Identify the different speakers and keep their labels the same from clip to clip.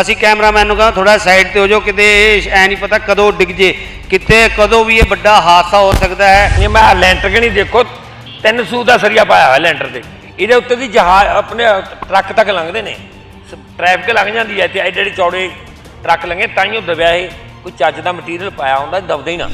Speaker 1: ਅਸੀਂ ਕੈਮਰਾਮੈਨ ਨੂੰ ਕਹਾਂ ਥੋੜਾ ਸਾਈਡ ਤੇ ਹੋ ਜਾਓ, ਕਿਤੇ ਐ ਨਹੀਂ ਪਤਾ ਕਦੋਂ ਡਿੱਗ ਜੇ ਕਿਤੇ ਕਦੋਂ ਵੀ ਇਹ ਵੱਡਾ ਹਾਦਸਾ ਹੋ ਸਕਦਾ ਹੈ।
Speaker 2: ਇਹ ਮੈਂ ਲੈਂਟਰ ਕਿ ਨਹੀਂ ਦੇਖੋ, ਤਿੰਨ ਸੂ ਦਾ ਸਰੀਆ ਪਾਇਆ ਹੋਇਆ ਲੈਂਟਰ ਤੇ। ਇਹਦੇ ਉੱਤੇ ਦੀ ਜਹਾਜ਼, ਆਪਣੇ ਟਰੱਕ ਤੱਕ ਲੰਘਦੇ ਨੇ। ਟ੍ਰੈਫਿਕ ਲੰਘ ਜਾਂਦੀ ਹੈ ਤੇ ਐਡੇ ਐਡੇ ਚੌੜੇ ਟਰੱਕ ਲੰਘੇ ਤਾਂ ਹੀ ਉਹ ਦਬਿਆ ਇਹ, ਕੋਈ ਚੱਜ ਦਾ ਮਟੀਰੀਅਲ ਪਾਇਆ ਹੁੰਦਾ, ਦਬਦੇ ਹੀ ਨਾ।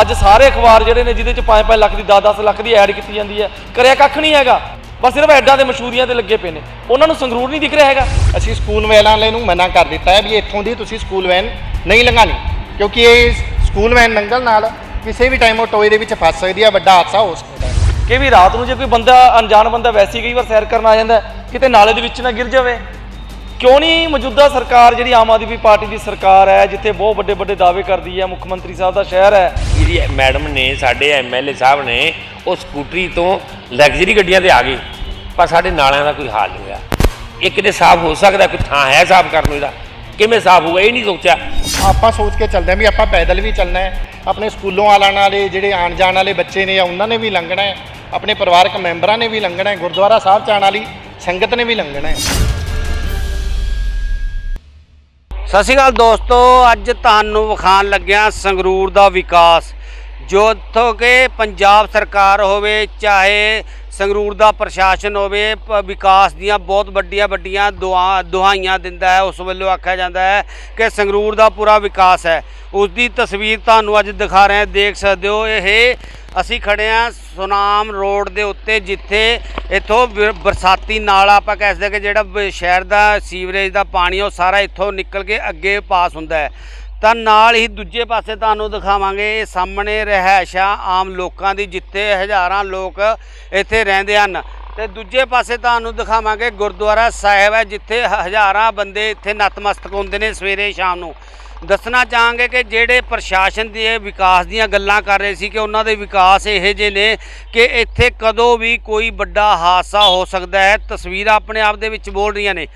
Speaker 3: ਅੱਜ ਸਾਰੇ ਅਖਬਾਰ ਜਿਹੜੇ ਨੇ, ਜਿਹਦੇ ਚ 5-5 ਲੱਖ ਦੀ 10-10 ਲੱਖ ਦੀ ਐਡ ਕੀਤੀ ਜਾਂਦੀ ਹੈ। ਕਰਿਆ ਕੱਖ ਨਹੀਂ ਹੈਗਾ। ਬਸ ਸਿਰਫ ਐਡਾਂ ਦੇ ਮਸ਼ਹੂਰੀਆਂ ਤੇ ਲੱਗੇ ਪਏ ਨੇ। ਉਹਨਾਂ ਨੂੰ ਸੰਗਰੂਰ ਨਹੀਂ ਦਿਖ ਰਿਹਾ ਹੈਗਾ।
Speaker 4: ਅਸੀਂ ਸਕੂਲ ਵੈਨਾਂ ਵਾਲੇ ਨੂੰ ਮਨਾ ਕਰ ਦਿੱਤਾ ਹੈ ਵੀ ਇੱਥੋਂ ਦੀ ਤੁਸੀਂ ਸਕੂਲ ਵੈਨ ਨਹੀਂ ਲੰਘਾਣੀ। ਕਿਉਂਕਿ ਇਹ ਸਕੂਲ ਵੈਨ ਲੰਘਣ ਨਾਲ ਕਿਸੇ ਵੀ ਟਾਈਮ ਉਹ ਟੋਏ ਦੇ ਵਿੱਚ ਫਸ ਸਕਦੀ ਹੈ ਵੱਡਾ ਹਾਦਸਾ ਹੋ ਸਕਦਾ ਹੈ।
Speaker 3: ਕਿ ਵੀ ਰਾਤ ਨੂੰ ਜੇ ਕੋਈ ਬੰਦਾ ਅਣਜਾਣ ਬੰਦਾ ਵੈਸੇ ਹੀ ਕਈ ਵਾਰ ਸੈਰ ਕਰਨ ਆ ਜਾਂਦਾ ਕਿਤੇ ਨਾਲੇ ਦੇ ਵਿੱਚ ਨਾ ਗਿਰ ਜਾਵੇ। ਕਿਉਂ ਨਹੀਂ ਮੌਜੂਦਾ ਸਰਕਾਰ ਜਿਹੜੀ ਆਮ ਆਦਮੀ ਪਾਰਟੀ ਦੀ ਸਰਕਾਰ ਹੈ ਜਿੱਥੇ ਬਹੁਤ ਵੱਡੇ ਵੱਡੇ ਦਾਅਵੇ ਕਰਦੀ ਹੈ ਮੁੱਖ ਮੰਤਰੀ ਸਾਹਿਬ ਦਾ ਸ਼ਹਿਰ ਹੈ?
Speaker 2: ਜਿਹੜੀ ਮੈਡਮ ਨੇ ਸਾਡੇ ਐਮਐਲਏ ਸਾਹਿਬ ਨੇ ਉਹ ਸਕੂਟਰੀ ਤੋਂ ਲਗਜ਼ਰੀ ਗੱਡੀਆਂ ਤੇ ਆ ਗਏ। ਪਰ ਸਾਡੇ ਨਾਲਿਆਂ ਦਾ ਕੋਈ ਹਾਲ ਨਹੀਂ ਹੋਇਆ ਇਹ ਕਿਤੇ ਸਾਫ਼ ਹੋ ਸਕਦਾ ਕੋਈ ਥਾਂ ਹੈ ਸਾਫ਼ ਕਰਨ ਨੂੰ ਇਹਦਾ? ਕਿਵੇਂ ਸਾਫ਼ ਹੋਊਗਾ ਇਹ ਨਹੀਂ ਸੋਚਿਆ।
Speaker 4: ਆਪਾਂ ਸੋਚ ਕੇ ਚੱਲਦੇ ਹਾਂ ਵੀ ਆਪਾਂ ਪੈਦਲ ਵੀ ਚੱਲਣਾ ਹੈ। ਆਪਣੇ ਸਕੂਲੋਂ ਆਉਣ ਵਾਲੇ ਜਿਹੜੇ ਆਉਣ ਜਾਣ ਵਾਲੇ ਬੱਚੇ ਨੇ ਉਹਨਾਂ ਨੇ ਵੀ ਲੰਘਣਾ ਹੈ। ਆਪਣੇ ਪਰਿਵਾਰਕ ਮੈਂਬਰਾਂ ਨੇ ਵੀ ਲੰਘਣਾ ਹੈ। ਗੁਰਦੁਆਰਾ ਸਾਹਿਬ ਚ ਆਉਣ ਵਾਲੀ ਸੰਗਤ ਨੇ ਵੀ ਲੰਘਣਾ ਹੈ।
Speaker 1: ਸਤਿ ਸ਼੍ਰੀ ਅਕਾਲ ਦੋਸਤੋ ਅੱਜ ਤੁਹਾਨੂੰ ਵਿਖਾਣ ਲੱਗਿਆ ਸੰਗਰੂਰ ਦਾ ਵਿਕਾਸ। ਜਿੱਥੋਂ ਕਿ ਪੰਜਾਬ ਸਰਕਾਰ ਹੋਵੇ, ਚਾਹੇ ਸੰਗਰੂਰ ਦਾ ਪ੍ਰਸ਼ਾਸਨ ਹੋਵੇ ਵਿਕਾਸ ਦੀਆਂ ਬਹੁਤ ਵੱਡੀਆਂ ਵੱਡੀਆਂ ਦੁਆ ਦੁਹਾਈਆਂ ਦਿੰਦਾ ਹੈ, ਉਸ ਵੱਲੋਂ ਆਖਿਆ ਜਾਂਦਾ ਹੈ ਕਿ ਸੰਗਰੂਰ ਦਾ ਪੂਰਾ ਵਿਕਾਸ ਹੈ। ਉਸ ਦੀ ਤਸਵੀਰ ਤੁਹਾਨੂੰ ਅੱਜ ਦਿਖਾ ਰਹੇ ਹਾਂ, ਦੇਖ ਸਕਦੇ ਹੋ, ਇਹ ਅਸੀਂ ਖੜੇ ਹਾਂ ਸੁਨਾਮ ਰੋਡ ਦੇ ਉੱਤੇ, ਜਿੱਥੇ ਇੱਥੋਂ ਵਿ- ਬਰਸਾਤੀ ਨਾਲਾ ਆਪਾਂ ਕਹਿ ਸਕਦੇ ਹਾਂ ਕਿ ਜਿਹੜਾ ਸ਼ਹਿਰ ਦਾ ਸੀਵਰੇਜ ਦਾ ਪਾਣੀ ਉਹ ਸਾਰਾ ਇੱਥੋਂ ਨਿਕਲ ਕੇ ਅੱਗੇ ਪਾਸ ਹੁੰਦਾ ਹੈ। ਤਾਂ ਨਾਲ ਹੀ ਦੂਜੇ ਪਾਸੇ ਤੁਹਾਨੂੰ ਦਿਖਾਵਾਂਗੇ, ਇਹ ਸਾਹਮਣੇ ਰਹਿائشਾਂ ਆਮ ਲੋਕਾਂ ਦੀ ਜਿੱਥੇ ਹਜ਼ਾਰਾਂ ਲੋਕ ਇੱਥੇ ਰਹਿੰਦੇ ਹਨ। ਤੇ ਦੂਜੇ ਪਾਸੇ ਤੁਹਾਨੂੰ ਦਿਖਾਵਾਂਗੇ, ਗੁਰਦੁਆਰਾ ਸਾਹਿਬ ਹੈ, ਜਿੱਥੇ ਹਜ਼ਾਰਾਂ ਬੰਦੇ ਇੱਥੇ ਨਤਮਸਤਕ ਹੁੰਦੇ ਨੇ ਸਵੇਰੇ ਸ਼ਾਮ ਨੂੰ। ਦੱਸਣਾ ਚਾਹਾਂਗੇ ਕਿ ਜਿਹੜੇ ਪ੍ਰਸ਼ਾਸਨ ਦੇ ਵਿਕਾਸ ਦੀਆਂ ਗੱਲਾਂ ਕਰ ਰਹੇ ਸੀ, ਕਿ ਉਹਨਾਂ ਦੇ ਵਿਕਾਸ ਇਹੋ ਜਿਹੇ ਨੇ ਕਿ ਇੱਥੇ ਕਦੋਂ ਵੀ ਕੋਈ ਵੱਡਾ ਹਾਦਸਾ ਹੋ ਸਕਦਾ ਹੈ। ਤਸਵੀਰਾਂ ਆਪਣੇ ਆਪ ਦੇ ਵਿੱਚ ਬੋਲ ਰਹੀਆਂ ਨੇ।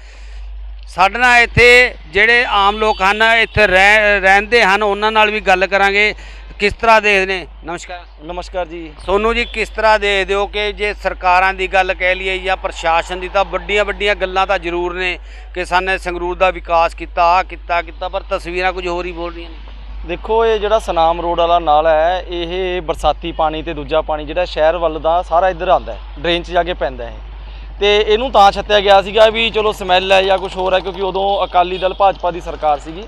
Speaker 1: ਸਾਡੇ ਨਾਲ ਇੱਥੇ ਜਿਹੜੇ ਆਮ ਲੋਕ ਹਨ ਇੱਥੇ ਰਹਿ ਰਹਿੰਦੇ ਹਨ ਉਹਨਾਂ ਨਾਲ ਵੀ ਗੱਲ ਕਰਾਂਗੇ। ਕਿਸ ਤਰ੍ਹਾਂ ਦੇਖਦੇ ਨੇ? ਨਮਸਕਾਰ।
Speaker 3: ਨਮਸਕਾਰ ਜੀ।
Speaker 1: ਸੋਨੂੰ ਜੀ ਕਿਸ ਤਰ੍ਹਾਂ ਦੇਖਦੇ ਹੋ ਕਿ ਜੇ ਸਰਕਾਰਾਂ ਦੀ ਗੱਲ ਕਹਿ ਲਈਏ ਜਾਂ ਪ੍ਰਸ਼ਾਸਨ ਦੀ ਤਾਂ ਵੱਡੀਆਂ ਵੱਡੀਆਂ ਗੱਲਾਂ ਤਾਂ ਜ਼ਰੂਰ ਨੇ ਕਿ ਸਾਨੇ ਸੰਗਰੂਰ ਦਾ ਵਿਕਾਸ ਕੀਤਾ ਆ ਕੀਤਾ ਕੀਤਾ ਪਰ ਤਸਵੀਰਾਂ ਕੁਝ ਹੋਰ ਹੀ ਬੋਲ ਰਹੀਆਂ ਨੇ।
Speaker 3: ਦੇਖੋ ਇਹ ਜਿਹੜਾ ਸਨਾਮ ਰੋਡ ਵਾਲਾ ਨਾਲਾ ਹੈ ਇਹ ਬਰਸਾਤੀ ਪਾਣੀ ਤੇ ਦੂਜਾ ਪਾਣੀ ਜਿਹੜਾ ਸ਼ਹਿਰ ਵੱਲ ਦਾ ਸਾਰਾ ਇੱਧਰ ਆਉਂਦਾ ਹੈ ਡਰੇਨ 'ਚ ਜਾ ਕੇ ਪੈਂਦਾ ਹੈ। ਤੇ ਇਹਨੂੰ ਤਾਂ ਛੱਤਿਆ ਗਿਆ ਸੀਗਾ ਵੀ ਚਲੋ ਸਮੈਲ ਹੈ ਜਾਂ ਕੁਝ ਹੋਰ ਹੈ, ਕਿਉਂਕਿ ਉਦੋਂ ਅਕਾਲੀ ਦਲ ਭਾਜਪਾ ਦੀ ਸਰਕਾਰ ਸੀਗੀ।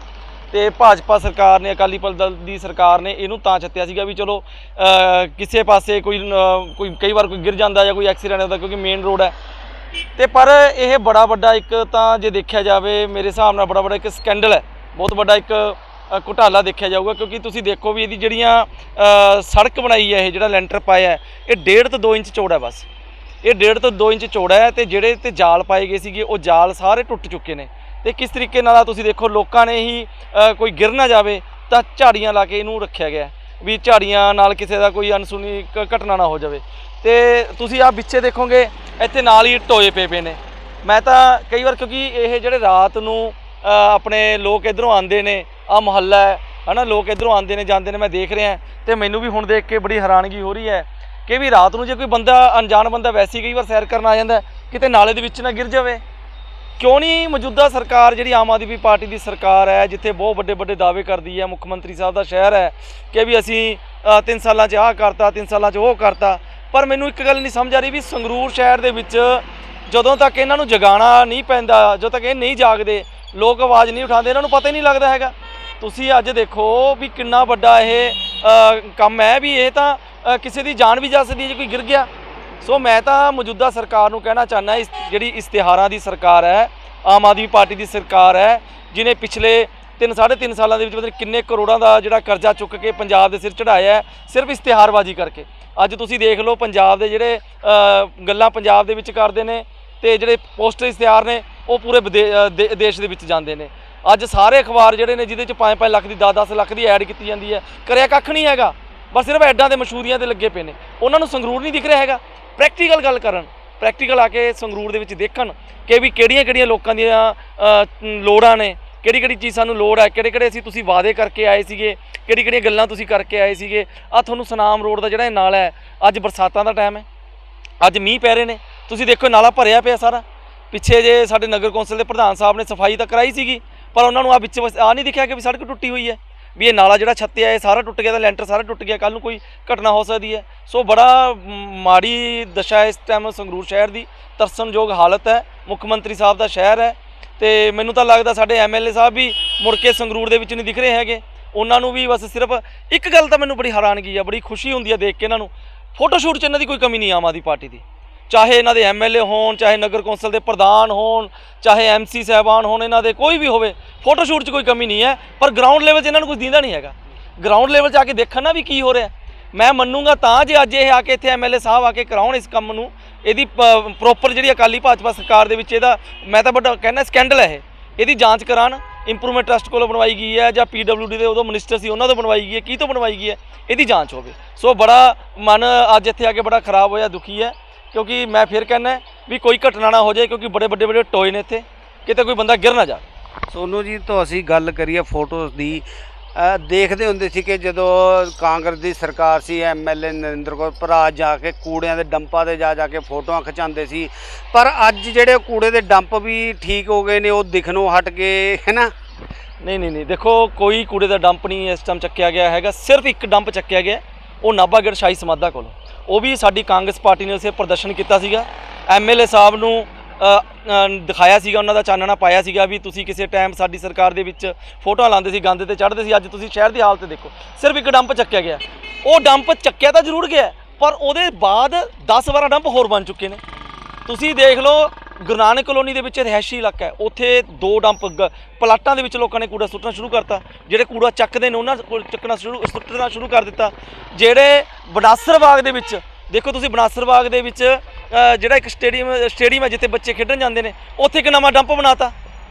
Speaker 3: ਤੇ ਭਾਜਪਾ ਸਰਕਾਰ ਨੇ, ਅਕਾਲੀ ਦਲ ਦੀ ਸਰਕਾਰ ਨੇ ਇਹਨੂੰ ਤਾਂ ਛੱਤਿਆ ਸੀਗਾ ਵੀ ਚਲੋ ਕਿਸੇ ਪਾਸੇ ਕੋਈ ਕੋਈ ਕਈ ਵਾਰ ਕੋਈ ਗਿਰ ਜਾਂਦਾ ਜਾਂ ਕੋਈ ਐਕਸੀਡੈਂਟ ਹੁੰਦਾ ਕਿਉਂਕਿ ਮੇਨ ਰੋਡ ਹੈ। ਤੇ ਪਰ ਇਹ ਬੜਾ ਵੱਡਾ ਇੱਕ ਤਾਂ ਜੇ ਦੇਖਿਆ ਜਾਵੇ, ਮੇਰੇ ਹਿਸਾਬ ਨਾਲ ਬੜਾ ਵੱਡਾ ਇੱਕ ਸਕੈਂਡਲ ਹੈ। ਬਹੁਤ ਵੱਡਾ ਇੱਕ ਘੁਟਾਲਾ ਦੇਖਿਆ ਜਾਊਗਾ ਕਿਉਂਕਿ ਤੁਸੀਂ ਦੇਖੋ ਵੀ ਇਹਦੀ ਜਿਹੜੀਆਂ ਸੜਕ ਬਣਾਈ ਹੈ, ਇਹ ਜਿਹੜਾ ਲੈਂਟਰ ਪਾਇਆ ਇਹ 1.5 ਤੋਂ 2 ਇੰਚ ਚੌੜਾ ਹੈ ਬਸ। ਇਹ ਡੇਢ ਤੋਂ 2 ਇੰਚ ਚੌੜਾ ਹੈ ਤੇ ਜਿਹੜੇ ਤੇ ਜਾਲ ਪਾਏ ਗਏ ਸੀਗੇ, ਉਹ ਜਾਲ ਸਾਰੇ ਟੁੱਟ ਚੁੱਕੇ ਨੇ। ਤੇ ਕਿਸ ਤਰੀਕੇ ਨਾਲ ਆ ਤੁਸੀਂ ਦੇਖੋ, ਲੋਕਾਂ ਨੇ ਹੀ ਕੋਈ ਗਿਰ ਨਾ ਜਾਵੇ, ਤਾਂ ਝਾੜੀਆਂ ਲਾ ਕੇ ਇਹਨੂੰ ਰੱਖਿਆ ਗਿਆ ਵੀ ਝਾੜੀਆਂ ਨਾਲ ਕਿਸੇ ਦਾ ਕੋਈ ਅਨਸੁਣੀ ਕ- ਘਟਨਾ ਨਾ ਹੋ ਜਾਵੇ। ਤੇ ਤੁਸੀਂ ਆ ਪਿੱਛੇ ਦੇਖੋਗੇ, ਇੱਥੇ ਨਾਲ ਹੀ ਟੋਏ ਪਏ ਪਏ ਨੇ। ਮੈਂ ਤਾਂ ਕਈ ਵਾਰ, ਕਿਉਂਕਿ ਇਹ ਜਿਹੜੇ ਰਾਤ ਨੂੰ ਆਪਣੇ ਲੋਕ ਇਧਰੋਂ ਆਉਂਦੇ ਨੇ ਆ ਮੁਹੱਲਾ ਹੈ, ਹਨਾ, ਲੋਕ ਇਧਰੋਂ ਆਉਂਦੇ ਨੇ, ਜਾਂਦੇ ਨੇ, ਮੈਂ ਦੇਖ ਰਿਹਾ, ਤੇ ਮੈਨੂੰ ਵੀ ਹੁਣ ਦੇਖ ਕੇ ਬੜੀ ਹੈਰਾਨਗੀ ਹੋ ਰਹੀ ਹੈ ਕਿ ਵੀ ਰਾਤ ਨੂੰ ਜੇ ਕੋਈ ਬੰਦਾ ਅਣਜਾਣ ਬੰਦਾ ਵੈਸੇ ਹੀ ਕਈ ਵਾਰ ਸੈਰ ਕਰਨ ਆ ਜਾਂਦਾ ਕਿਤੇ ਨਾਲੇ ਦੇ ਵਿੱਚ ਨਾ ਗਿਰ ਜਾਵੇ। ਕਿਉਂ ਨਹੀਂ ਮੌਜੂਦਾ ਸਰਕਾਰ, ਜਿਹੜੀ ਆਮ ਆਦਮੀ ਪਾਰਟੀ ਦੀ ਸਰਕਾਰ ਹੈ, ਜਿੱਥੇ ਬਹੁਤ ਵੱਡੇ ਵੱਡੇ ਦਾਅਵੇ ਕਰਦੀ ਹੈ, ਮੁੱਖ ਮੰਤਰੀ ਸਾਹਿਬ ਦਾ ਸ਼ਹਿਰ ਹੈ, ਕਿ ਵੀ ਅਸੀਂ 3 ਸਾਲਾਂ 'ਚ ਆਹ ਕਰਤਾ 3 ਸਾਲਾਂ 'ਚ ਉਹ ਕਰਤਾ, ਪਰ ਮੈਨੂੰ ਇੱਕ ਗੱਲ ਨਹੀਂ ਸਮਝ ਆ ਰਹੀ ਵੀ ਸੰਗਰੂਰ ਸ਼ਹਿਰ ਦੇ ਵਿੱਚ ਜਦੋਂ ਤੱਕ ਇਹਨਾਂ ਨੂੰ ਜਗਾਣਾ ਨਹੀਂ ਪੈਂਦਾ, ਜਦੋਂ ਤੱਕ ਇਹ ਨਹੀਂ ਜਾਗਦੇ, ਲੋਕ ਆਵਾਜ਼ ਨਹੀਂ ਉਠਾਉਂਦੇ, ਇਹਨਾਂ ਨੂੰ ਪਤਾ ਹੀ ਨਹੀਂ ਲੱਗਦਾ ਹੈਗਾ। ਤੁਸੀਂ ਅੱਜ ਦੇਖੋ ਵੀ ਕਿੰਨਾ ਵੱਡਾ ਇਹ ਕੰਮ ਹੈ ਵੀ ਇਹ ਤਾਂ ਕਿਸੇ ਦੀ ਜਾਨ ਵੀ ਜਾ ਸਕਦੀ ਹੈ ਜੇ ਕੋਈ ਗਿਰ ਗਿਆ। ਸੋ ਮੈਂ ਤਾਂ ਮੌਜੂਦਾ ਸਰਕਾਰ ਨੂੰ ਕਹਿਣਾ ਚਾਹੁੰਦਾ ਇਸ ਜਿਹੜੀ ਇਸ਼ਤਿਹਾਰਾਂ ਦੀ ਸਰਕਾਰ ਹੈ, ਆਮ ਆਦਮੀ ਪਾਰਟੀ ਦੀ ਸਰਕਾਰ ਹੈ ਜਿਨੇ ਪਿਛਲੇ 3 3.5 ਸਾਲਾਂ ਦੇ ਵਿੱਚ ਪਤਾ ਕਿੰਨੇ ਕਰੋੜਾਂ ਦਾ ਜਿਹੜਾ ਕਰਜ਼ਾ ਚੁੱਕ ਕੇ ਪੰਜਾਬ ਦੇ ਸਿਰ ਚੜਾਇਆ ਸਿਰਫ ਇਸ਼ਤਿਹਾਰਬਾਜ਼ੀ ਕਰਕੇ। ਅੱਜ ਤੁਸੀਂ ਦੇਖ ਲਓ ਪੰਜਾਬ ਦੇ ਜਿਹੜੇ ਗੱਲਾਂ ਪੰਜਾਬ ਦੇ ਵਿੱਚ ਕਰਦੇ ਨੇ ਤੇ ਜਿਹੜੇ ਪੋਸਟਰ ਇਸ਼ਤਿਹਾਰ ਨੇ, ਉਹ ਪੂਰੇ ਵਿਦੇ- ਦੇ- ਦੇਸ਼ ਦੇ ਵਿੱਚ ਜਾਂਦੇ ਨੇ। ਅੱਜ ਸਾਰੇ ਅਖਬਾਰ ਜਿਹੜੇ ਨੇ ਜਿਹਦੇ ਚ 5-5 ਲੱਖ ਦੀ 10-10 ਲੱਖ ਦੀ ਐਡ ਕੀਤੀ ਜਾਂਦੀ ਹੈ, ਕਰਿਆ ਕੱਖ ਨਹੀਂ ਹੈਗਾ। ਬਸ ਸਿਰਫ ਐਡਾਂ ਦੇ ਮਸ਼ਹੂਰੀਆਂ ਤੇ ਲੱਗੇ ਪਏ ਨੇ। ਉਹਨਾਂ ਨੂੰ ਸੰਗਰੂਰ ਨਹੀਂ ਦਿਖ ਰਿਹਾ ਹੈਗਾ। ਪ੍ਰੈਕਟੀਕਲ ਗੱਲ ਕਰਨ। ਪ੍ਰੈਕਟੀਕਲ ਆ ਕੇ ਸੰਗਰੂਰ ਦੇ ਵਿੱਚ ਦੇਖਣ ਕਿ ਵੀ ਕਿਹੜੀਆਂ ਕਿਹੜੀਆਂ ਲੋਕਾਂ ਦੀਆਂ ਲੋੜਾਂ ਨੇ, ਕਿਹੜੀ ਕਿਹੜੀ ਚੀਜ਼ ਸਾਨੂੰ ਲੋੜ ਹੈ ਕਿਹੜੇ ਕਿਹੜੇ ਅਸੀਂ ਤੁਸੀਂ ਵਾਅਦੇ ਕਰਕੇ ਆਏ ਸੀਗੇ, ਕਿਹੜੀ ਕਿਹੜੀਆਂ ਗੱਲਾਂ ਤੁਸੀਂ ਕਰਕੇ ਆਏ ਸੀਗੇ। ਆ ਤੁਹਾਨੂੰ ਸੁਨਾਮ ਰੋਡ ਦਾ ਜਿਹੜਾ ਇਹ ਨਾਲਾ ਹੈ, ਅੱਜ ਬਰਸਾਤਾਂ ਦਾ ਟਾਈਮ ਹੈ। ਅੱਜ ਮੀਂਹ ਪੈ ਰਹੇ ਨੇ। ਤੁਸੀਂ ਦੇਖੋ ਨਾਲਾ ਭਰਿਆ ਪਿਆ ਸਾਰਾ। ਪਿੱਛੇ ਜੇ ਸਾਡੇ ਨਗਰ ਕੌਂਸਲ ਦੇ ਪ੍ਰਧਾਨ ਸਾਹਿਬ ਨੇ ਸਫ਼ਾਈ ਤਾਂ ਕਰਾਈ ਸੀਗੀ, ਪਰ ਉਹਨਾਂ ਨੂੰ ਆ ਵਿੱਚ ਆ ਨਹੀਂ ਦਿਖਿਆ ਕਿ ਵੀ ਸੜਕ ਟੁੱਟੀ ਹੋਈ ਹੈ। ਵੀ ਇਹ ਨਾਲਾ ਜਿਹੜਾ ਛੱਤਿਆ, ਇਹ ਸਾਰਾ ਟੁੱਟ ਗਿਆ ਤਾਂ ਲੈਂਟਰ ਸਾਰਾ ਟੁੱਟ ਗਿਆ ਕੱਲ ਨੂੰ ਕੋਈ ਘਟਨਾ ਹੋ ਸਕਦੀ ਹੈ। ਸੋ ਬੜਾ ਮਾੜੀ ਦਸ਼ਾ ਹੈ ਇਸ ਟਾਈਮ ਸੰਗਰੂਰ ਸ਼ਹਿਰ ਦੀ। ਤਰਸਣਯੋਗ ਹਾਲਤ ਹੈ, ਮੁੱਖ ਮੰਤਰੀ ਸਾਹਿਬ ਦਾ ਸ਼ਹਿਰ ਹੈ ਤੇ ਮੈਨੂੰ ਤਾਂ ਲੱਗਦਾ ਸਾਡੇ ਐਮਐਲਏ ਸਾਹਿਬ ਵੀ ਮੁੜ ਕੇ ਸੰਗਰੂਰ ਦੇ ਵਿੱਚ ਨਹੀਂ ਦਿਖ ਰਹੇ ਹੈਗੇ। ਉਹਨਾਂ ਨੂੰ ਵੀ ਬਸ ਸਿਰਫ ਇੱਕ ਗੱਲ ਤਾਂ ਮੈਨੂੰ ਬੜੀ ਹੈਰਾਨਗੀ ਆ, ਬੜੀ ਖੁਸ਼ੀ ਹੁੰਦੀ ਆ ਦੇਖ ਕੇ ਇਹਨਾਂ ਨੂੰ। ਫੋਟੋ ਸ਼ੂਟ 'ਚ ਇਹਨਾਂ ਦੀ ਕੋਈ ਕਮੀ ਨਹੀਂ, ਆਮ ਆਦਮੀ ਪਾਰਟੀ ਦੀ। ਚਾਹੇ ਇਹਨਾਂ ਦੇ ਐਮਐਲਏ ਹੋਣ, ਚਾਹੇ ਨਗਰ ਕੌਂਸਲ ਦੇ ਪ੍ਰਧਾਨ ਹੋਣ, ਚਾਹੇ ਐਮਸੀ ਸਾਹਿਬਾਨ ਹੋਣ, ਇਹਨਾਂ ਦੇ ਕੋਈ ਵੀ ਹੋਵੇ, ਫੋਟੋ ਸ਼ੂਟ 'ਚ ਕੋਈ ਕਮੀ ਨਹੀਂ ਹੈ, ਪਰ ਗਰਾਊਂਡ ਲੈਵਲ 'ਚ ਇਹਨਾਂ ਨੂੰ ਕੁਝ ਦਿੰਦਾ ਨਹੀਂ ਹੈਗਾ। ਗਰਾਊਂਡ ਲੈਵਲ 'ਚ ਆ ਕੇ ਦੇਖਣ ਨਾ ਵੀ ਕੀ ਹੋ ਰਿਹਾ ਮੈਂ ਮੰਨੂਗਾ ਤਾਂ ਜੇ ਅੱਜ ਇਹ ਆ ਕੇ ਇੱਥੇ ਐਮਐਲਏ ਸਾਹਿਬ ਆ ਕੇ ਕਰਾਉਣ ਇਸ ਕੰਮ ਨੂੰ, ਇਹਦੀ ਪ੍ਰੋਪਰ ਜਿਹੜੀ ਅਕਾਲੀ ਭਾਜਪਾ ਸਰਕਾਰ ਦੇ ਵਿੱਚ ਇਹਦਾ, ਮੈਂ ਤਾਂ ਵੱਡਾ ਕਹਿੰਦਾ ਸਕੈਂਡਲ ਹੈ ਇਹ। ਇਹਦੀ ਜਾਂਚ ਕਰਾਣ ਇੰਪਰੂਵਮੈਂਟ ਟਰਸਟ ਕੋਲੋਂ ਬਣਵਾਈ ਗਈ ਹੈ ਜਾਂ ਪੀਡਬਲਯੂਡੀ ਦੇ ਉਦੋਂ ਮਿਨਿਸਟਰ ਸੀ, ਉਹਨਾਂ ਤੋਂ ਬਣਵਾਈ ਗਈ ਹੈ, ਕੀ ਤੋਂ ਬਣਵਾਈ ਗਈ ਹੈ, ਇਹਦੀ ਜਾਂਚ ਹੋਵੇ। ਸੋ ਬੜਾ ਮਨ ਅੱਜ ਇੱਥੇ ਆ ਕੇ ਬੜਾ ਖਰਾਬ ਹੋਇਆ, ਦੁਖੀ ਹੈ। ਕਿਉਂਕਿ ਮੈਂ ਫਿਰ ਕਹਿੰਦਾ ਵੀ ਕੋਈ ਘਟਨਾ ਨਾ ਹੋ ਜਾਏ ਕਿਉਂਕਿ ਬੜੇ ਵੱਡੇ ਵੱਡੇ ਟੋਏ ਨੇ ਇੱਥੇ। ਕਿਤੇ ਕੋਈ ਬੰਦਾ ਗਿਰ ਨਾ ਜਾ
Speaker 1: ਸੋਨੂ ਜੀ ਤੋਂ ਅਸੀਂ ਗੱਲ ਕਰੀਏ ਫੋਟੋਜ਼ ਦੀ ਦੇਖਦੇ ਹੁੰਦੇ ਸੀ ਕਿ ਜਦੋਂ ਕਾਂਗਰਸ ਦੀ ਸਰਕਾਰ ਸੀ ਐਮਐਲਏ ਨਰਿੰਦਰ ਕੌਰ ਭਰਾ ਜਾ ਕੇ ਕੂੜਿਆਂ ਦੇ ਡੰਪਾਂ ਤੇ ਜਾ ਜਾ ਕੇ ਫੋਟੋਆਂ ਖਿਚਾਉਂਦੇ ਸੀ। ਪਰ ਅੱਜ ਜਿਹੜੇ ਕੂੜੇ ਦੇ ਡੰਪ ਵੀ ਠੀਕ ਹੋ ਗਏ ਨੇ ਉਹ ਦਿਖਣੋਂ ਹਟ ਗਏ ਹੈਨਾ
Speaker 3: ਨਹੀਂ ਨਹੀਂ ਨਹੀਂ ਦੇਖੋ ਕੋਈ ਕੂੜੇ ਦਾ ਡੰਪ ਨਹੀਂ ਇਸ ਟਾਈਮ ਚੱਕਿਆ ਗਿਆ ਹੈਗਾ। ਸਿਰਫ ਇੱਕ ਡੰਪ ਚੱਕਿਆ ਗਿਆ ਉਹ ਨਾਭਾਗੜ ਸ਼ਾਹੀ ਸਮਾਧਾ ਕੋਲੋਂ। ਉਹ ਵੀ ਸਾਡੀ ਕਾਂਗਰਸ ਪਾਰਟੀ ਨੇ ਉਸੇ ਪ੍ਰਦਰਸ਼ਨ ਕੀਤਾ ਸੀਗਾ। ਐਮਐਲਏ ਸਾਹਿਬ ਨੂੰ ਦਿਖਾਇਆ ਸੀਗਾ, ਉਹਨਾਂ ਦਾ ਚਾਨਣਾ ਪਾਇਆ ਸੀਗਾ ਵੀ ਤੁਸੀਂ ਕਿਸੇ ਟਾਈਮ ਸਾਡੀ ਸਰਕਾਰ ਦੇ ਵਿੱਚ ਫੋਟੋਆਂ ਲਾਉਂਦੇ ਸੀ, ਗੰਦ ਤੇ ਚੜ੍ਹਦੇ ਸੀ, ਅੱਜ ਤੁਸੀਂ ਸ਼ਹਿਰ ਦੀ ਹਾਲਤ ਦੇਖੋ। ਸਿਰਫ ਇੱਕ ਡੰਪ ਚੱਕਿਆ ਗਿਆ। ਉਹ ਡੰਪ ਚੱਕਿਆ ਤਾਂ ਜ਼ਰੂਰ ਗਿਆ, ਪਰ ਉਹਦੇ ਬਾਅਦ 10-12 ਡੰਪ ਹੋਰ ਬਣ ਚੁੱਕੇ ਨੇ। ਤੁਸੀਂ ਦੇਖ ਲਓ ਗੁਰੂ ਨਾਨਕ ਕਲੋਨੀ ਦੇ ਵਿੱਚ ਰਿਹਾਇਸ਼ੀ ਇਲਾਕਾ ਹੈ। ਉੱਥੇ ਦੋ ਡੰਪ ਪਲਾਟਾਂ ਦੇ ਵਿੱਚ ਲੋਕਾਂ ਨੇ ਕੂੜਾ ਸੁੱਟਣਾ ਸ਼ੁਰੂ ਕਰਤਾ। ਜਿਹੜੇ ਕੂੜਾ ਚੱਕਦੇ ਨੇ, ਉਹਨਾਂ ਕੋਲ ਚੱਕਣਾ ਸ਼ੁਰੂ ਸੁੱਟਣਾ ਸ਼ੁਰੂ ਕਰ ਦਿੱਤਾ। ਜਿਹੜੇ ਬਨਾਸਰ ਬਾਗ ਦੇ ਵਿੱਚ ਦੇਖੋ ਤੁਸੀਂ ਬਨਾਸਰ ਬਾਗ ਦੇ ਵਿੱਚ ਜਿਹੜਾ ਇੱਕ ਸਟੇਡੀਅਮ ਸਟੇਡੀਅਮ ਹੈ ਜਿੱਥੇ ਬੱਚੇ ਖੇਡਣ ਜਾਂਦੇ ਨੇ, ਉੱਥੇ ਇੱਕ ਨਵਾਂ ਡੰਪ ਬਣਾਤਾ।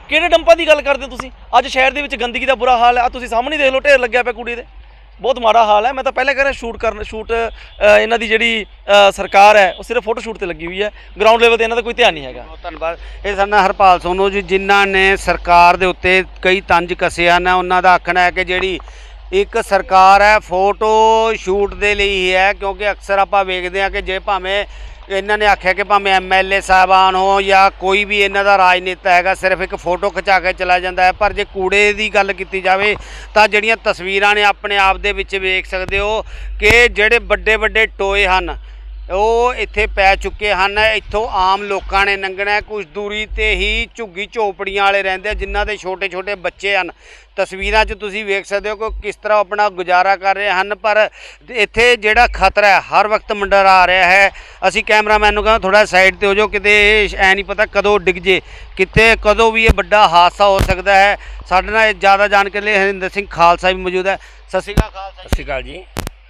Speaker 3: ਕਿਹੜੇ ਡੰਪਾਂ ਦੀ ਗੱਲ ਕਰਦੇ ਹੋ ਤੁਸੀਂ? ਅੱਜ ਸ਼ਹਿਰ ਦੇ ਵਿੱਚ ਗੰਦਗੀ ਦਾ ਬੁਰਾ ਹਾਲ ਹੈ। ਆ ਤੁਸੀਂ ਸਾਹਮਣੇ ਦੇਖ ਲਓ, ਢੇਰ ਲੱਗਿਆ ਪਿਆ ਕੂੜੇ ਦੇ। ਬਹੁਤ ਮਾੜਾ ਹਾਲ ਹੈ। ਮੈਂ ਤਾਂ ਪਹਿਲਾਂ ਕਹਿ ਰਿਹਾ ਸ਼ੂਟ ਕਰਨ ਸ਼ੂਟ ਇਹਨਾਂ ਦੀ ਜਿਹੜੀ ਸਰਕਾਰ ਹੈ, ਉਹ ਸਿਰਫ ਫੋਟੋ ਸ਼ੂਟ ਤੇ ਲੱਗੀ ਹੋਈ ਹੈ। ਗਰਾਊਂਡ ਲੈਵਲ ਤੇ ਇਹਨਾਂ ਦਾ ਕੋਈ ਧਿਆਨ ਨਹੀਂ ਹੈਗਾ।
Speaker 1: ਬਹੁਤ ਧੰਨਵਾਦ। ਇਹ ਸਾਡਾ ਹਰਪਾਲ ਸੋਨੂ ਜੀ, ਜਿਨ੍ਹਾਂ ਨੇ ਸਰਕਾਰ ਦੇ ਉੱਤੇ ਕਈ ਤੰਜ ਕੱਸੇ ਹਨ ਉਹਨਾਂ ਦਾ ਆਖਣਾ ਹੈ ਕਿ ਜਿਹੜੀ ਇੱਕ ਸਰਕਾਰ ਹੈ, ਫੋਟੋ ਸ਼ੂਟ ਦੇ ਲਈ ਹੀ ਹੈ, ਕਿਉਂਕਿ ਅਕਸਰ ਆਪਾਂ ਵੇਖਦੇ ਹਾਂ ਕਿ ਜੇ ਭਾਵੇਂ ਇਹਨਾਂ ਨੇ ਆਖਿਆ ਕਿ ਭਾਵੇਂ ਐਮਐਲਏ ਸਾਹਿਬਾਨ ਹੋ ਜਾਂ ਕੋਈ ਵੀ ਇਹਨਾਂ ਦਾ ਰਾਜਨੇਤਾ ਹੈਗਾ, ਸਿਰਫ ਇੱਕ ਫੋਟੋ ਖਿਚਾ ਕੇ ਚਲਾ ਜਾਂਦਾ ਹੈ। ਪਰ ਜੇ ਕੂੜੇ ਦੀ ਗੱਲ ਕੀਤੀ ਜਾਵੇ, ਤਾਂ ਜਿਹੜੀਆਂ ਤਸਵੀਰਾਂ ਨੇ ਆਪਣੇ ਆਪ ਦੇ ਵਿੱਚ ਵੇਖ ਸਕਦੇ ਹੋ ਕਿ ਜਿਹੜੇ ਵੱਡੇ ਵੱਡੇ ਟੋਏ ਹਨ ਉਹ ਇੱਥੇ ਪੈ ਚੁੱਕੇ ਹਨ। ਇੱਥੋਂ ਆਮ ਲੋਕਾਂ ਨੇ ਲੰਘਣਾ ਹੈ। ਕੁਝ ਦੂਰੀ ਤੇ ਹੀ ਝੁੱਗੀ ਝੋਪੜੀਆਂ ਵਾਲੇ ਰਹਿੰਦੇ ਜਿਨ੍ਹਾਂ ਦੇ ਛੋਟੇ ਛੋਟੇ ਬੱਚੇ ਹਨ। ਤਸਵੀਰਾਂ 'ਚ ਤੁਸੀਂ ਵੇਖ ਸਕਦੇ ਹੋ ਕਿ ਕਿਸ ਤਰ੍ਹਾਂ ਆਪਣਾ ਗੁਜ਼ਾਰਾ ਕਰ ਰਹੇ ਹਨ। ਪਰ ਇੱਥੇ ਜਿਹੜਾ ਖਤਰਾ ਹੈ, ਹਰ ਵਕਤ ਮੰਡਰ ਆ ਰਿਹਾ ਹੈ। ਅਸੀਂ ਕੈਮਰਾਮੈਨ ਨੂੰ ਕਹਿੰਦਾ ਥੋੜਾ ਸਾਈਡ ਤੇ ਹੋ ਜਾਓ, ਕਿਤੇ ਐ ਨਹੀਂ ਪਤਾ ਕਦੋਂ ਡਿੱਗ ਜੇ। ਕਿਤੇ ਕਦੋਂ ਵੀ ਇਹ ਵੱਡਾ ਹਾਦਸਾ ਹੋ ਸਕਦਾ ਹੈ। ਸਾਡੇ ਨਾਲ ਜ਼ਿਆਦਾ ਜਾਣਕਾਰੀ ਲਈ ਹਰਿੰਦਰ ਸਿੰਘ ਖਾਲਸਾ ਵੀ ਮੌਜੂਦ ਹੈ। ਸਤਿ ਸ਼੍ਰੀ ਅਕਾਲ ਖਾਲਸਾ
Speaker 2: ਸਤਿ ਸ਼੍ਰੀ ਅਕਾਲ ਜੀ।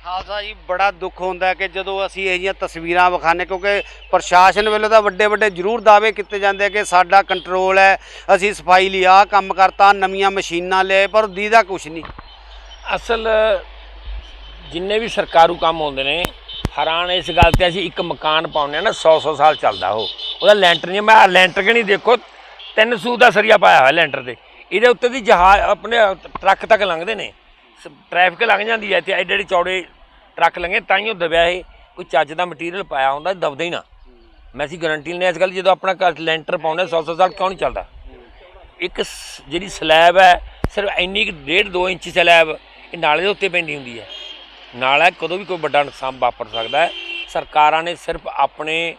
Speaker 1: ਖਾਲਸਾ ਜੀ, ਬੜਾ ਦੁੱਖ ਹੁੰਦਾ ਕਿ ਜਦੋਂ ਅਸੀਂ ਇਹ ਜਿਹੀਆਂ ਤਸਵੀਰਾਂ ਵਿਖਾਣੇ ਕਿਉਂਕਿ ਪ੍ਰਸ਼ਾਸਨ ਵੱਲੋਂ ਤਾਂ ਵੱਡੇ ਵੱਡੇ ਜ਼ਰੂਰ ਦਾਅਵੇ ਕੀਤੇ ਜਾਂਦੇ ਆ ਕਿ ਸਾਡਾ ਕੰਟਰੋਲ ਹੈ, ਅਸੀਂ ਸਫ਼ਾਈ ਲਈ ਆਹ ਕੰਮ ਕਰਤਾ, ਨਵੀਆਂ ਮਸ਼ੀਨਾਂ ਲਏ, ਪਰ ਦੀਦਾ ਕੁਛ ਨਹੀਂ।
Speaker 2: ਅਸਲ, ਜਿੰਨੇ ਵੀ ਸਰਕਾਰੂ ਕੰਮ ਹੁੰਦੇ ਨੇ, ਹੈਰਾਨ ਇਸ ਗੱਲ ਤੇ ਅਸੀਂ ਇੱਕ ਮਕਾਨ ਪਾਉਂਦੇ ਆ ਨਾ 100 100 ਸਾਲ ਚੱਲਦਾ ਉਹ। ਉਹਦਾ ਲੈਂਟਰ ਨਹੀਂ, ਮੈਂ ਲੈਂਟਰ ਕਿ ਨਹੀਂ ਦੇਖੋ, ਤਿੰਨ ਸੂ ਦਾ ਸਰੀਆ ਪਾਇਆ ਹੋਇਆ ਲੈਂਟਰ ਤੇ। ਇਹਦੇ ਉੱਤੇ ਦੀ ਜਹਾਜ਼, ਆਪਣੇ ਟਰੱਕ ਤੱਕ ਲੰਘਦੇ ਨੇ। ਟ੍ਰੈਫਿਕ ਲੰਘ ਜਾਂਦੀ ਹੈ, ਇੱਥੇ ਐਡੇ ਐਡੇ ਚੌੜੇ ਟਰੱਕ ਲੰਘੇ ਤਾਂ ਹੀ ਉਹ ਦਬਿਆ ਇਹ। ਕੋਈ ਚੱਜ ਦਾ ਮਟੀਰੀਅਲ ਪਾਇਆ ਹੁੰਦਾ, ਦਬਦਾ ਹੀ ਨਾ। ਮੈਂ ਅਸੀਂ ਗਾਰੰਟੀ ਲੈਂਦੇ ਹਾਂ ਇਸ ਗੱਲ ਜਦੋਂ ਆਪਣਾ ਘਰ ਲੈਂਟਰ ਪਾਉਂਦੇ 100 100 ਸਾਲ ਕਿਉਂ ਨਹੀਂ ਚੱਲਦਾ? ਇੱਕ ਸ- ਜਿਹੜੀ ਸਲੈਬ ਹੈ, ਸਿਰਫ ਇੰਨੀ ਕੁ ਡੇਢ 2 ਇੰਚ ਸਲੈਬ ਇਹ ਨਾਲੇ ਦੇ ਉੱਤੇ ਪੈਂਦੀ ਹੁੰਦੀ ਹੈ। ਨਾਲਾ ਕਦੋਂ ਵੀ ਕੋਈ ਵੱਡਾ ਨੁਕਸਾਨ ਵਾਪਰ ਸਕਦਾ ਹੈ। ਸਰਕਾਰਾਂ ਨੇ ਸਿਰਫ ਆਪਣੇ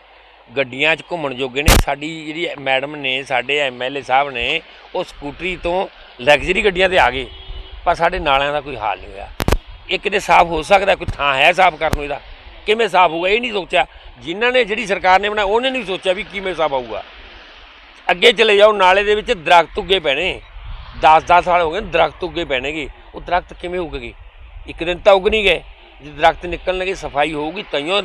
Speaker 2: ਗੱਡੀਆਂ 'ਚ ਘੁੰਮਣ ਜੋਗੇ ਨੇ। ਸਾਡੀ ਜਿਹੜੀ ਮੈਡਮ ਨੇ, ਸਾਡੇ ਐਮਐਲਏ ਸਾਹਿਬ ਨੇ, ਉਹ ਸਕੂਟਰੀ ਤੋਂ ਲਗਜ਼ਰੀ ਗੱਡੀਆਂ ਤੇ ਆ ਗਏ। ਪਰ ਸਾਡੇ ਨਾਲਿਆਂ ਦਾ ਕੋਈ ਹਾਲ ਨਹੀਂ ਹੋਇਆ। ਇਹ ਕਿਤੇ ਸਾਫ਼ ਹੋ ਸਕਦਾ, ਕੋਈ ਥਾਂ ਹੈ ਸਾਫ਼ ਕਰਨ ਨੂੰ ਇਹਦਾ। ਕਿਵੇਂ ਸਾਫ਼ ਹੋਊਗਾ, ਇਹ ਨਹੀਂ ਸੋਚਿਆ। ਜਿਨ੍ਹਾਂ ਨੇ ਜਿਹੜੀ ਸਰਕਾਰ ਨੇ ਬਣਾਇਆ, ਉਹਨੇ ਨਹੀਂ ਸੋਚਿਆ ਵੀ ਕਿਵੇਂ ਸਾਫ਼ ਆਊਗਾ। ਅੱਗੇ ਚਲੇ ਜਾਓ, ਨਾਲੇ ਦੇ ਵਿੱਚ ਦਰਖਤ ਉੱਗੇ ਪੈਣੇ। 10-10 ਸਾਲ ਹੋ ਗਏ, ਦਰਖਤ ਉੱਗੇ ਪੈਣਗੇ। ਉਹ ਦਰਖਤ ਕਿਵੇਂ ਉੱਗਗੇ ਇੱਕ ਦਿਨ ਤਾਂ ਉੱਗ ਨਹੀਂ ਗਏ। ਜੇ ਦਰਖਤ ਨਿਕਲਣਗੇ ਸਫ਼ਾਈ ਹੋਊਗੀ ਤਈਓ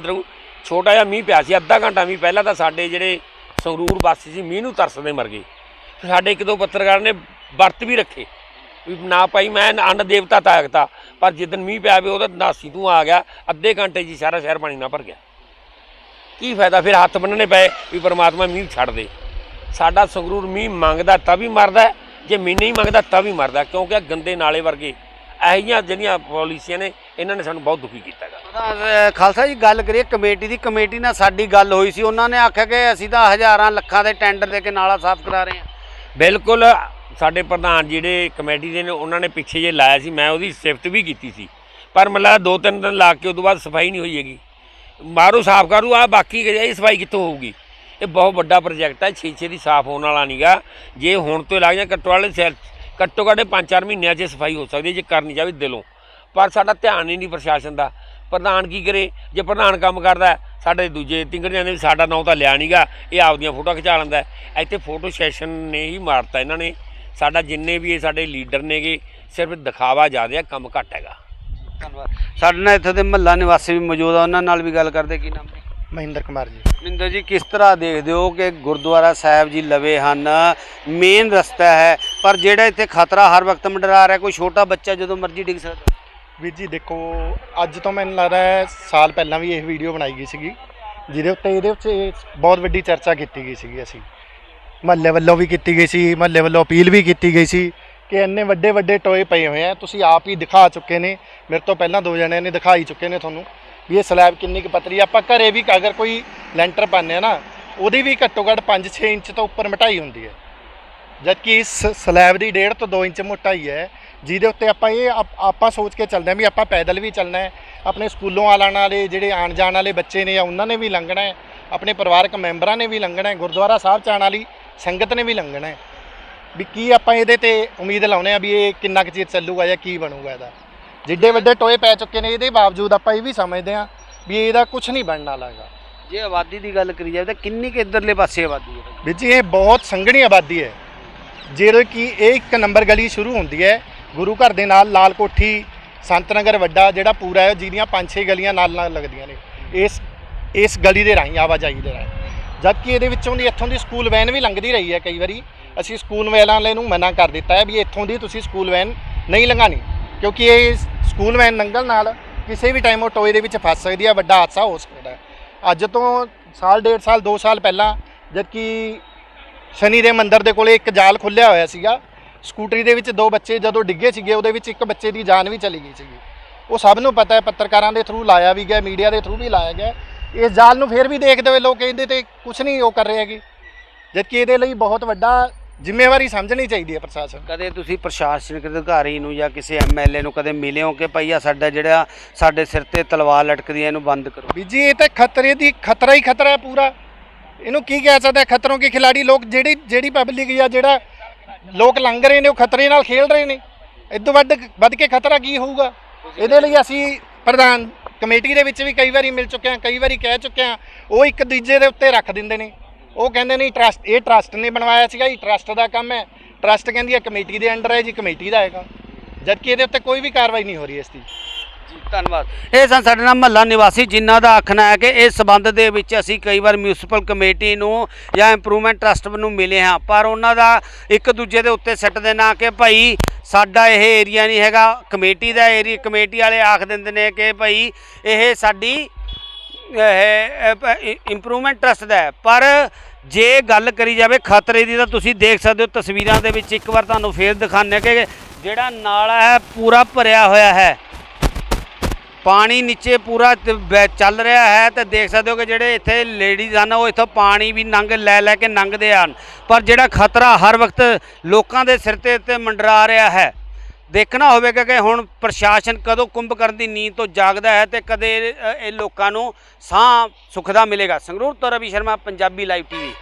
Speaker 2: ਛੋਟਾ ਜਿਹਾ ਮੀਂਹ ਪਿਆ ਸੀ, ਅੱਧਾ ਘੰਟਾ ਮੀਂਹ, ਪਹਿਲਾਂ ਤਾਂ ਸਾਡੇ ਜਿਹੜੇ ਸੰਗਰੂਰ ਵਾਸੀ ਸੀ, ਮੀਂਹ ਨੂੰ ਤਰਸਦੇ ਮਰ ਗਏ। ਸਾਡੇ ਇੱਕ ਦੋ ਪੱਤਰਕਾਰ ਨੇ ਵਰਤ ਵੀ ਰੱਖੇ। ਵੀ ਨਾ ਭਾਈ ਮੈਂ ਅੰਨ ਦੇਵਤਾ ਤਾਕਤਾ ਪਰ ਜਿੱਦਨ ਮੀਂਹ ਪਿਆ ਵੇ ਉਹਦਾ ਨਾਸੀ ਤੂੰ ਆ ਗਿਆ ਅੱਧੇ ਘੰਟੇ 'ਚ ਹੀ ਸਾਰਾ ਸ਼ਹਿਰ ਪਾਣੀ ਨਾਲ ਭਰ ਗਿਆ। ਕੀ ਫਾਇਦਾ ਫਿਰ ਹੱਥ ਬੰਨਣੇ ਪਏ ਵੀ ਪਰਮਾਤਮਾ ਮੀਂਹ ਛੱਡ ਦੇ। ਸਾਡਾ ਸੰਗਰੂਰ ਮੀਂਹ ਮੰਗਦਾ ਤਾਂ ਵੀ ਮਰਦਾ ਜੇ ਮੀਂਹ ਨਹੀਂ ਮੰਗਦਾ ਤਾਂ ਵੀ ਮਰਦਾ ਕਿਉਂਕਿ ਗੰਦੇ ਨਾਲੇ ਵਰਗੇ ਜਿਹੀਆਂ ਜਿਹੜੀਆਂ ਪਾਲਿਸੀਆਂ ਨੇ ਇਹਨਾਂ ਨੇ ਸਾਨੂੰ ਬਹੁਤ ਦੁਖੀ ਕੀਤਾ ਗਾ
Speaker 1: ਉਹਦਾ, ਅ, ਖਾਲਸਾ ਜੀ ਗੱਲ ਕਰੀਏ ਕਮੇਟੀ ਦੀ ਕਮੇਟੀ ਨਾਲ ਸਾਡੀ ਗੱਲ ਹੋਈ ਸੀ ਉਹਨਾਂ ਨੇ ਆਖਿਆ ਕਿ ਅਸੀਂ ਤਾਂ ਹਜ਼ਾਰਾਂ ਲੱਖਾਂ ਦੇ ਟੈਂਡਰ ਦੇ ਕੇ ਨਾਲਾ ਸਾਫ਼ ਕਰਾ ਰਹੇ ਹਾਂ।
Speaker 2: ਬਿਲਕੁਲ ਸਾਡੇ ਪ੍ਰਧਾਨ ਜਿਹੜੇ ਕਮੇਟੀ ਦੇ ਨੇ, ਉਹਨਾਂ ਨੇ ਪਿੱਛੇ ਜੇ ਲਾਇਆ ਸੀ, ਮੈਂ ਉਹਦੀ ਸਿਫਤ ਵੀ ਕੀਤੀ ਸੀ। ਪਰ ਮਤਲਬ ਦੋ ਤਿੰਨ ਦਿਨ ਲਾ ਕੇ ਉਦੋਂ ਬਾਅਦ ਸਫ਼ਾਈ ਨਹੀਂ ਹੋਈ ਹੈਗੀ। ਮਾਰੂ ਸਾਫ਼ ਕਰੂ ਆ ਬਾਕੀ ਇਹ ਸਫ਼ਾਈ ਕਿੱਥੋਂ ਹੋਊਗੀ? ਇਹ ਬਹੁਤ ਵੱਡਾ ਪ੍ਰੋਜੈਕਟ ਹੈ ਛੇ ਛੇ ਦੀ ਸਾਫ਼ ਹੋਣ ਵਾਲਾ ਨਹੀਂਗਾ ਜੇ ਹੁਣ ਤੋਂ ਲੱਗ ਜਾਂ ਘੱਟੋ ਵਾਲੇ ਸੈਲ ਘੱਟੋ ਘੱਟ ਪੰਜ ਚਾਰ ਮਹੀਨਿਆਂ 'ਚ ਸਫ਼ਾਈ ਹੋ ਸਕਦੀ ਹੈ, ਜੇ ਕਰਨੀ ਚਾਹੇ ਦਿਲੋਂ। ਪਰ ਸਾਡਾ ਧਿਆਨ ਹੀ ਨਹੀਂ ਪ੍ਰਸ਼ਾਸਨ ਦਾ। ਪ੍ਰਧਾਨ ਕੀ ਕਰੇ? ਜੇ ਪ੍ਰਧਾਨ ਕੰਮ ਕਰਦਾ, ਸਾਡੇ ਦੂਜੇ ਤਿੰਗੜਿਆਂ ਨੇ ਵੀ ਸਾਡਾ ਨਾਂ ਤਾਂ ਲਿਆ ਨਹੀਂਗਾ ਇਹ ਆਪਦੀਆਂ ਫੋਟੋਆਂ ਖਿਚਾ ਲੈਂਦਾ। ਇੱਥੇ ਫੋਟੋ ਸੈਸ਼ਨ ਨੇ ਹੀ ਮਾਰਤਾ ਇਹਨਾਂ ਨੇ। ਸਾਡਾ ਜਿੰਨੇ ਵੀ ਇਹ ਸਾਡੇ ਲੀਡਰ ਨੇਗੇ ਸਿਰਫ ਦਿਖਾਵਾ ਜ਼ਿਆਦਾ ਹੈ ਕੰਮ ਘੱਟ ਹੈਗਾ।
Speaker 1: ਧੰਨਵਾਦ। ਸਾਡੇ ਨਾਲ ਇੱਥੇ ਦੇ ਮਹੱਲਾ ਨਿਵਾਸੀ ਵੀ ਮੌਜੂਦ ਆ ਉਹਨਾਂ ਨਾਲ ਵੀ ਗੱਲ ਕਰਦੇ ਕੀ ਨਾਮ
Speaker 4: ਮਹਿੰਦਰ ਕੁਮਾਰ ਜੀ।
Speaker 1: ਮਿੰਦਰ ਜੀ ਕਿਸ ਤਰ੍ਹਾਂ ਦੇਖਦੇ ਹੋ ਕਿ ਗੁਰਦੁਆਰਾ ਸਾਹਿਬ ਜੀ ਲਵੇ ਹਨ? ਮੇਨ ਰਸਤਾ ਹੈ ਪਰ ਜਿਹੜਾ ਇੱਥੇ ਖਤਰਾ ਹਰ ਵਕਤ ਮੰਡਰਾ ਰਿਹਾ ਕੋਈ ਛੋਟਾ ਬੱਚਾ ਜਦੋਂ ਮਰਜ਼ੀ ਡਿੱਗ ਸਕਦਾ?
Speaker 4: ਵੀਰ ਜੀ ਦੇਖੋ ਅੱਜ ਤੋਂ ਮੈਨੂੰ ਲੱਗਦਾ ਹੈ ਸਾਲ ਪਹਿਲਾਂ ਵੀ ਇਹ ਵੀਡੀਓ ਬਣਾਈ ਗਈ ਸੀਗੀ ਜਿਹਦੇ ਉੱਤੇ ਇਹਦੇ ਉੱਤੇ ਬਹੁਤ ਵੱਡੀ ਚਰਚਾ ਕੀਤੀ ਗਈ ਸੀਗੀ ਅਸੀਂ। ਮਹੱਲੇ ਵੱਲੋਂ ਵੀ ਕੀਤੀ ਗਈ ਸੀ, ਮਹੱਲੇ ਵੱਲੋਂ ਅਪੀਲ ਵੀ ਕੀਤੀ ਗਈ ਸੀ ਕਿ ਇੰਨੇ ਵੱਡੇ ਵੱਡੇ ਟੋਏ ਪਏ ਹੋਏ ਆ, ਤੁਸੀਂ ਆਪ ਹੀ ਦਿਖਾ ਚੁੱਕੇ ਨੇ, ਮੇਰੇ ਤੋਂ ਪਹਿਲਾਂ ਦੋ ਜਣਿਆਂ ਨੇ ਦਿਖਾਈ ਚੁੱਕੇ ਨੇ ਤੁਹਾਨੂੰ ਵੀ ਇਹ ਸਲੈਬ ਕਿੰਨੀ ਕੁ ਪਤਲੀ ਆ। ਆਪਾਂ ਘਰੇ ਵੀ ਅਗਰ ਕੋਈ ਲੈਂਟਰ ਪਾਉਂਦੇ ਆ ਨਾ, ਉਹਦੀ ਵੀ ਘੱਟੋ ਘੱਟ 5-6 ਇੰਚ ਤੋਂ ਉੱਪਰ ਮੋਟਾਈ ਹੁੰਦੀ ਹੈ ਜਦਕਿ ਇਸ ਸਲੈਬ ਦੀ 1.5 ਤੋਂ 2 ਇੰਚ ਮੋਟਾਈ ਹੈ, ਜਿਹਦੇ ਉੱਤੇ ਆਪਾਂ ਇਹ ਆਪਾਂ ਸੋਚ ਕੇ ਚੱਲਦੇ ਹਾਂ ਵੀ ਆਪਾਂ ਪੈਦਲ ਵੀ ਚੱਲਣਾ ਹੈ, ਆਪਣੇ ਸਕੂਲੋਂ ਆਉਣ ਵਾਲੇ ਜਿਹੜੇ ਆਣ ਜਾਣ ਵਾਲੇ ਬੱਚੇ ਨੇ ਉਹਨਾਂ ਨੇ ਵੀ ਲੰਘਣਾ ਹੈ, ਆਪਣੇ ਪਰਿਵਾਰਕ ਮੈਂਬਰਾਂ ਨੇ ਵੀ ਲੰਘਣਾ ਹੈ, ਗੁਰਦੁਆਰਾ ਸਾਹਿਬ ਚ ਆਉਣ ਵਾਲੀ ਸੰਗਤ ਨੇ ਵੀ ਲੰਘਣਾ ਹੈ। ਵੀ ਕੀ ਆਪਾਂ ਇਹਦੇ ਤੇ ਉਮੀਦ ਲਾਉਨੇ ਆ ਵੀ ਇਹ ਕਿੰਨਾ ਕੁ ਚਿਰ ਚੱਲੂਗਾ ਜਾਂ ਕੀ ਬਣੂਗਾ ਇਹਦਾ। ਜਿੱਡੇ ਵੱਡੇ ਟੋਏ ਪੈ ਚੁੱਕੇ ਨੇ ਇਹਦੇ ਬਾਵਜੂਦ ਆਪਾਂ ਇਹ ਵੀ ਸਮਝਦੇ ਹਾਂ ਵੀ ਇਹਦਾ ਕੁਝ ਨਹੀਂ ਬਣਨ ਵਾਲਾ ਹੈਗਾ
Speaker 1: ਜੇ ਆਬਾਦੀ ਦੀ ਗੱਲ ਕਰੀ ਜਾਵੇ ਤਾਂ ਕਿੰਨੀ ਕਿ ਇਧਰਲੇ ਪਾਸੇ ਆਬਾਦੀ ਹੈ?
Speaker 4: ਵੀਰ ਜੀ ਇਹ ਬਹੁਤ ਸੰਘਣੀ ਆਬਾਦੀ ਹੈ। ਜਿਹੜੇ ਕਿ ਇਹ ਇੱਕ ਨੰਬਰ ਗਲੀ ਸ਼ੁਰੂ ਹੁੰਦੀ ਹੈ ਗੁਰੂ ਘਰ ਦੇ ਨਾਲ ਲਾਲ ਕੋਠੀ ਸੰਤ ਨਗਰ ਵੱਡਾ ਜਿਹੜਾ ਪੂਰਾ ਹੈ ਜਿਹਦੀਆਂ ਪੰਜ ਛੇ ਗਲੀਆਂ ਨਾਲ ਨਾਲ ਲੱਗਦੀਆਂ ਨੇ। ਇਸ ਇਸ ਗਲੀ ਦੇ ਰਾਹੀਂ ਆਵਾਜਾਈ ਦੇ ਰਾਹੀਂ। ਜਦ ਕਿ ਇਹਦੇ ਵਿੱਚੋਂ ਦੀ ਇੱਥੋਂ ਦੀ ਸਕੂਲ ਵੈਨ ਵੀ ਲੰਘਦੀ ਰਹੀ ਹੈ ਕਈ ਵਾਰੀ। ਅਸੀਂ ਸਕੂਲ ਵੈਨ ਵਾਲੇ ਨੂੰ ਮਨਾ ਕਰ ਦਿੱਤਾ ਹੈ ਵੀ ਇੱਥੋਂ ਦੀ ਤੁਸੀਂ ਸਕੂਲ ਵੈਨ ਨਹੀਂ ਲੰਘਾਣੀ। ਕਿਉਂਕਿ ਇਹ ਸਕੂਲ ਵੈਨ ਲੰਘਣ ਨਾਲ ਕਿਸੇ ਵੀ ਟਾਈਮ ਉਹ ਟੋਏ ਦੇ ਵਿੱਚ ਫਸ ਸਕਦੀ ਹੈ, ਵੱਡਾ ਹਾਦਸਾ ਹੋ ਸਕਦਾ ਹੈ। ਅੱਜ ਤੋਂ ਸਾਲ, ਡੇਢ ਸਾਲ 2 ਸਾਲ ਪਹਿਲਾਂ ਜਦ ਕਿ ਸ਼ਨੀ ਦੇ ਮੰਦਿਰ ਦੇ ਕੋਲੇ ਇੱਕ ਜਾਲ ਖੁੱਲਿਆ ਹੋਇਆ ਸੀਗਾ, ਸਕੂਟਰੀ ਦੇ ਵਿੱਚ ਦੋ ਬੱਚੇ ਜਦੋਂ ਡਿੱਗੇ ਸੀਗੇ, ਉਹਦੇ ਵਿੱਚ ਇੱਕ ਬੱਚੇ ਦੀ ਜਾਨ ਵੀ ਚਲੀ ਗਈ ਸੀਗੀ। ਉਹ ਸਭ ਨੂੰ ਪਤਾ ਹੈ, ਪੱਤਰਕਾਰਾਂ ਦੇ ਥਰੂ ਲਾਇਆ ਵੀ ਗਿਆ ਮੀਡੀਆ ਦੇ ਥਰੂ ਵੀ ਲਾਇਆ ਗਿਆ। ਇਸ ਜਾਲ ਨੂੰ ਫਿਰ ਵੀ ਦੇਖਦੇ ਹੋਏ ਲੋਕ ਇਹਦੇ ਤੇ ਕੁਝ ਨਹੀਂ ਉਹ ਕਰ ਰਹੇ ਹੈਗੇ। ਜਦਕਿ ਇਹਦੇ ਲਈ ਬਹੁਤ ਵੱਡਾ ਜ਼ਿੰਮੇਵਾਰੀ ਸਮਝਣੀ ਚਾਹੀਦੀ ਹੈ ਪ੍ਰਸ਼ਾਸਨ।
Speaker 1: ਕਦੇ ਤੁਸੀਂ ਪ੍ਰਸ਼ਾਸਨਿਕ ਅਧਿਕਾਰੀ ਨੂੰ ਜਾਂ ਕਿਸੇ ਐਮਐਲਏ ਨੂੰ ਕਦੇ ਮਿਲੇ ਹੋ ਕਿ ਭਈ ਆ ਸਾਡਾ ਜਿਹੜਾ ਸਾਡੇ ਸਿਰ ਤੇ ਤਲਵਾਰ ਲਟਕਦੀ ਹੈ ਇਹਨੂੰ ਬੰਦ ਕਰੋ?
Speaker 4: ਵੀ ਜੀ ਇਹ ਤਾਂ ਖਤਰੇ ਦੀ ਖਤਰਾ ਹੀ ਖਤਰਾ ਹੈ ਪੂਰਾ। ਇਹਨੂੰ ਕੀ ਕਹਿ ਸਕਦਾ? ਖਤਰੋਂ ਕੇ ਖਿਲਾੜੀ ਲੋਕ ਜਿਹੜੀ ਜਿਹੜੀ ਪਬਲਿਕ ਜਾਂ ਜਿਹੜਾ ਲੋਕ ਲੰਘ ਰਹੇ ਨੇ ਉਹ ਖਤਰੇ ਨਾਲ ਖੇਡ ਰਹੇ ਨੇ। ਇਦੋਂ ਵੱਧ ਵੱਧ ਕੇ ਖਤਰਾ ਕੀ ਹੋਊਗਾ? ਇਹਦੇ ਲਈ ਅਸੀਂ ਪ੍ਰਧਾਨ ਕਮੇਟੀ ਦੇ ਵਿੱਚ ਵੀ ਕਈ ਵਾਰੀ ਮਿਲ ਚੁੱਕੇ ਹਾਂ, ਕਈ ਵਾਰੀ ਕਹਿ ਚੁੱਕੇ ਹਾਂ, ਉਹ ਇੱਕ ਦੂਜੇ ਦੇ ਉੱਤੇ ਰੱਖ ਦਿੰਦੇ ਨੇ। ਉਹ ਕਹਿੰਦੇ ਨੇ ਟਰਸਟ ਇਹ ਟਰਸਟ ਨੇ ਬਣਵਾਇਆ ਸੀਗਾ ਇਹ ਟਰਸਟ ਦਾ ਕੰਮ ਹੈ। ਟਰਸਟ ਕਹਿੰਦੀ ਹੈ ਕਮੇਟੀ ਦੇ ਅੰਡਰ ਹੈ ਜੀ, ਕਮੇਟੀ ਦਾ ਹੈਗਾ। ਜਦਕਿ ਇਹਦੇ ਉੱਤੇ ਕੋਈ ਵੀ ਕਾਰਵਾਈ ਨਹੀਂ ਹੋ ਰਹੀ ਇਸ ਦੀ।
Speaker 1: ਧੰਨਵਾਦ। ਇਹ ਸਨ ਸਾਡੇ ਨਾਲ ਮਹੱਲਾ ਨਿਵਾਸੀ ਜਿਨ੍ਹਾਂ ਦਾ ਆਖਣਾ ਹੈ ਕਿ ਇਸ ਸਬੰਧ ਦੇ ਵਿੱਚ ਅਸੀਂ ਕਈ ਵਾਰ ਮਿਊਨਿਸਪਲ ਕਮੇਟੀ ਨੂੰ ਜਾਂ ਇੰਪਰੂਵਮੈਂਟ ਟਰਸਟ ਨੂੰ ਮਿਲੇ ਹਾਂ, ਪਰ ਉਹਨਾਂ ਦਾ ਇੱਕ ਦੂਜੇ ਦੇ ਉੱਤੇ ਸੱਟ ਦੇਣਾ ਕਿ ਭਾਈ ਸਾਡਾ ਇਹ ਏਰੀਆ ਨਹੀਂ ਹੈਗਾ ਕਮੇਟੀ ਦਾ ਏਰੀਆ ਕਮੇਟੀ ਵਾਲੇ ਆਖ ਦਿੰਦੇ ਨੇ ਕਿ ਭਾਈ ਇਹ ਸਾਡੀ ਇੰਪਰੂਵਮੈਂਟ ਟਰਸਟ ਦਾ ਹੈ। ਪਰ ਜੇ ਗੱਲ ਕਰੀ ਜਾਵੇ ਖਤਰੇ ਦੀ ਤਾਂ ਤੁਸੀਂ ਦੇਖ ਸਕਦੇ ਹੋ ਤਸਵੀਰਾਂ ਦੇ ਵਿੱਚ ਇੱਕ ਵਾਰ ਤੁਹਾਨੂੰ ਫੇਰ ਦਿਖਾਉਂਦੇ ਕਿ ਜਿਹੜਾ ਨਾਲਾ ਹੈ ਪੂਰਾ ਭਰਿਆ ਹੋਇਆ ਹੈ। ਪਾਣੀ ਨੀਚੇ ਪੂਰਾ ਚੱਲ ਰਿਹਾ ਹੈ ਤੇ ਦੇਖ ਸਕਦੇ ਹੋ ਕਿ ਜਿਹੜੇ ਇੱਥੇ ਲੇਡੀਜ਼ ਹਨ, ਉਹ ਇੱਥੋਂ ਪਾਣੀ ਵੀ ਨੰਗ ਲੈ ਲੈ ਕੇ ਲੰਘਦੇ ਹਨ। ਪਰ ਜਿਹੜਾ ਖਤਰਾ ਹਰ ਵਕਤ ਲੋਕਾਂ ਦੇ ਸਿਰ ਤੇ ਉੱਤੇ ਮੰਡਰਾ ਰਿਹਾ ਹੈ, ਦੇਖਣਾ ਹੋਵੇਗਾ ਕਿ ਹੁਣ ਪ੍ਰਸ਼ਾਸਨ ਕਦੋਂ ਕੁੰਭ ਕਰਨ ਦੀ ਨੀਂਦ ਤੋਂ ਜਾਗਦਾ ਹੈ ਤੇ ਕਦੇ ਇਹ ਲੋਕਾਂ ਨੂੰ ਸਾਹ ਸੁਖਦਾ ਮਿਲੇਗਾ। ਸੰਗਰੂਰ ਤੋਂ ਰਵੀ ਸ਼ਰਮਾ, ਪੰਜਾਬੀ ਲਾਈਵ ਟੀਵੀ